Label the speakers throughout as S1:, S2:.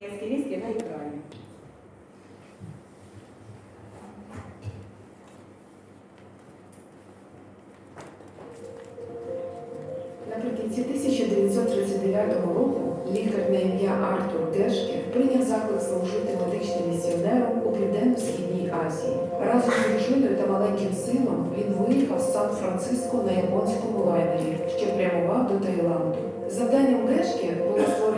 S1: Стилістки на екрані.
S2: Наприкінці 1939 року лікар на ім'я Артур Дешке прийняв заклик служити медичним місіонером у Південно-Східній Азії. Разом з дружиною та маленьким сином він виїхав з Сан-Франциско на японському лайнері, що прямував до Таїланду. Завданням Дешке було створення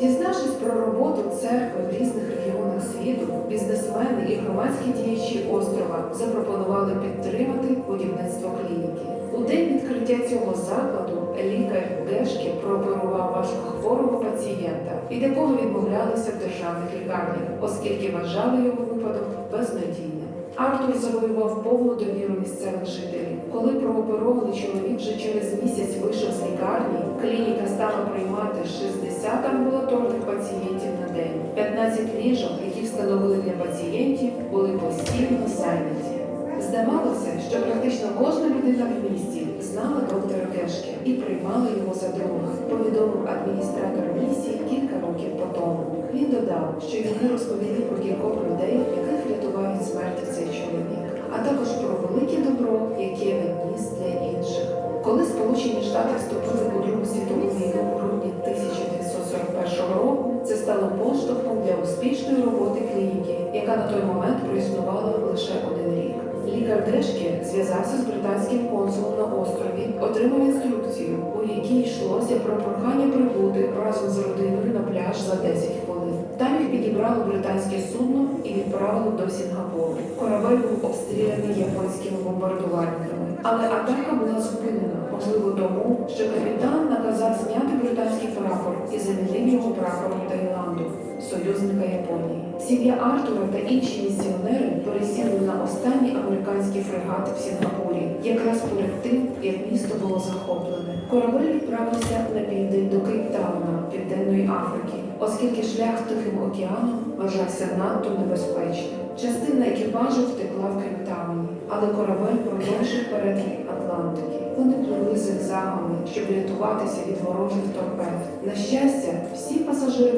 S2: Дізнавшись про роботу церкви в різних регіонах світу, бізнесмени і громадські діячі острова запропонували підтримати будівництво клініки. У день відкриття цього закладу лікар Дешки прооперував важкохворого пацієнта, від якого відмовлялися в державних лікарнях, оскільки вважали його випадок безнадійним. Артур завоював повну довіру місцевих жителів. Коли прооперований чоловік вже через місяць вийшов з лікарні, клініка стала приймати 60 амбулаторних пацієнтів на день. 15 ліжок, які встановили для пацієнтів, були постійно зайняті. Здавалося, що практично кожна людина в місті знала доктора Кешке і приймала його за друга, повідомив адміністратор місії кілька років по тому. Він додав, що йому розповіли про кількох людей, яких рятував від смерті цей чоловік, а також про велике добро, яке він ніс для інших. Коли Сполучені Штати вступили у стало поштовхом для успішної роботи клініки, яка на той момент проіснувала лише один рік. Лікар Дешке зв'язався з британським консулом на острові, отримав інструкцію, у якій йшлося про прохання прибути разом з родиною на пляж за 10 хвилин. Там їх підібрало британське судно і відправило до Сінгапуру. Корабель був обстріляний японськими бомбардувальниками, але атака була зупинена, можливо, тому, що капітан наказав зняти британський прапор і замінив його прапором союзника Японії. Сім'я Артура та інші місіонери пересіли на останній американський фрегат в Сінгапурі, якраз перед тим, як місто було захоплене. Корабель відправився на південь до Кейптауна, Південної Африки, оскільки шлях Тихим океаном вважався надто небезпечним. Частина екіпажу втекла в Кейптауні, але корабель продовжив перетин Атлантики. Вони пливли зигзагами, щоб рятуватися від ворожих торпед. На щастя, всі пасажири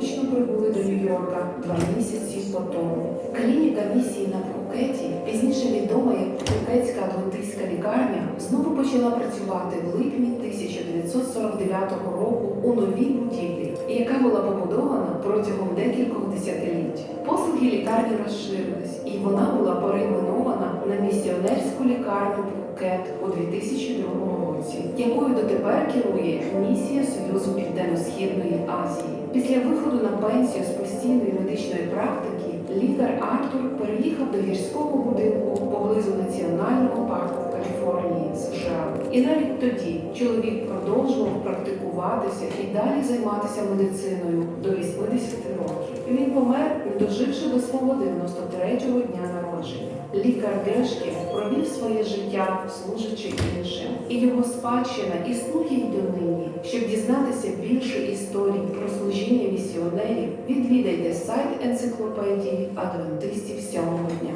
S2: благополучно прибули до Нью-Йорка два місяці по тому. Клініка місії на Пхукеті, пізніше відома як Пхукетська адвентистська лікарня, знову почала працювати в липні 1949 року у новій будівлі, яка була побудована протягом декількох десятиліть. Послуги лікарні розширились, і вона була перейменована на місіонерську лікарню Пхукет у 2002 році, якою дотепер керує місія Союзу Південно-Східної Азії. Після виходу на пенсію з постійної медичної практики лікар Артур переїхав до гірського будинку поблизу національного парку Каліфорнії, США. І навіть тоді чоловік продовжував практикуватися і далі займатися медициною до 80 років. Він помер, не доживши до свого 93-го дня народження. Лікар Гешке провів своє життя, служачи іншим, і його спадщина існує й донині. Щоб дізнатися більше історій про служіння місіонерів, відвідайте сайт енциклопедії адвентистів сьомого дня.